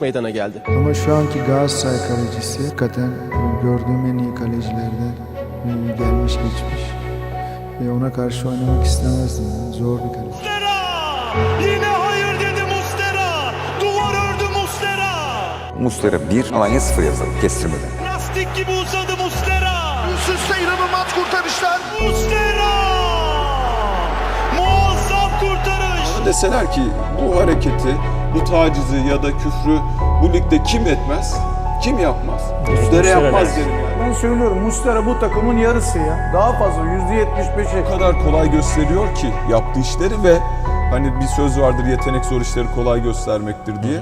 meydana geldi. Ama şu anki Galatasaray kalecisi hakikaten gördüğüm en iyi kalecilerden gelmiş geçmiş. E, ona karşı oynamak istemezdim. Zor bir kaleci. Mustera! Yine hayır dedi Mustera! Duvar ördü Mustera! Mustera 1, Alanya 0 yazalım kestirmeden. Lastik gibi uzadı Mustera! Üst üste inanılmaz kurtarışlar. Mustera! Muazzam kurtarış! Deseler ki bu hareketi, bu tacizi ya da küfrü bu ligde kim etmez? Kim yapmaz? Üstlere yapmaz derim yani. Ben söylüyorum Mustera bu takımın yarısı ya. Daha fazla %75'e. O kadar kolay gösteriyor ki yaptığı işleri ve hani bir söz vardır yetenek zor işleri kolay göstermektir diye.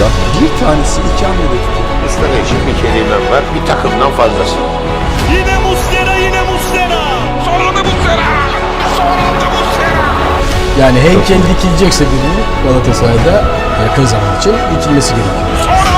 Ya bir tanesi iki hamlede tutuyor. Muslera için bir kelimem var. Bir takımdan fazlası. Yine Mustera yine Mustera! Yani heykel dikilecekse birini Galatasaray'da yakın zaman için dikilmesi gerekiyor.